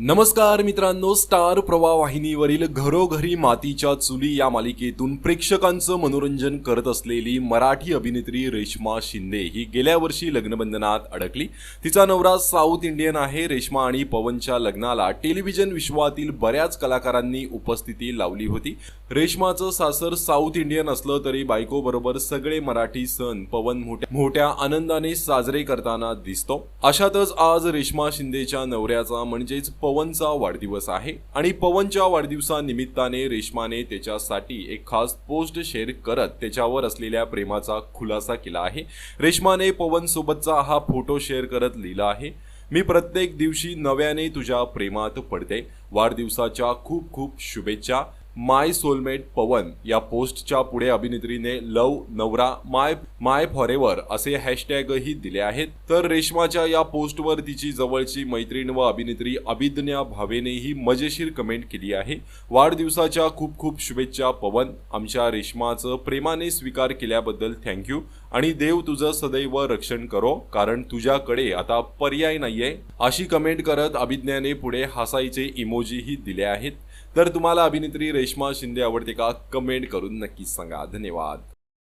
नमस्कार मित्रांनो स्टार प्रवाह वाहिनीवरील घरोघरी मातीच्या चुली या मालिकेतून प्रेक्षकांचं मनोरंजन करत असलेली मराठी अभिनेत्री रेश्मा शिंदे ही गेल्या वर्षी लग्नबंधनात अडकली. तिचा नवरा साऊथ इंडियन आहे. रेश्मा आणि पवनच्या लग्नाला टेलिव्हिजन विश्वातील बऱ्याच कलाकारांनी उपस्थिती लावली होती. रेश्माचं सासर साऊथ इंडियन असलं तरी बायकोबरोबर सगळे मराठी सण पवन मोठ्या मोठ्या आनंदाने साजरे करताना दिसतो. अशातच आज रेश्मा शिंदेच्या नवऱ्याचा म्हणजेच पवनचा वाढदिवस आहे आणि पवनच्या वाढदिवसानिमित्ताने रेश्माने त्याच्यासाठी एक खास पोस्ट शेअर करत त्याच्यावर असलेल्या प्रेमाचा खुलासा केला आहे. रेश्माने पवनसोबतचा हा फोटो शेअर करत लिहिला आहे मी प्रत्येक दिवशी नव्याने तुझ्या प्रेमात पडते. वाढदिवसाच्या खूप खूप शुभेच्छा. माय सोलमेट पवन या पोस्टच्या पुढे अभिनेत्रीने लव नवरा माय माय फॉरेवर असे हॅशटॅगही दिले आहेत. तर रेश्माच्या या पोस्टवर तिची जवळची मैत्रीण व अभिनेत्री अभिज्ञा भावेनेही मजेशीर कमेंट केली आहे. वाढदिवसाच्या खूप खूप शुभेच्छा पवन. आमच्या रेश्माचं प्रेमाने स्वीकार केल्याबद्दल थँक्यू आणि देव तुझं सदैव रक्षण करो कारण तुझ्याकडे आता पर्याय नाहीये. अशी कमेंट करत अभिज्ञाने पुढे हसायचे इमोजीही दिले आहेत. तर तुम्हाला अभिनेत्री रेश्मा शिंदे आवडते का? कमेंट करून नक्कीच सांगा. धन्यवाद.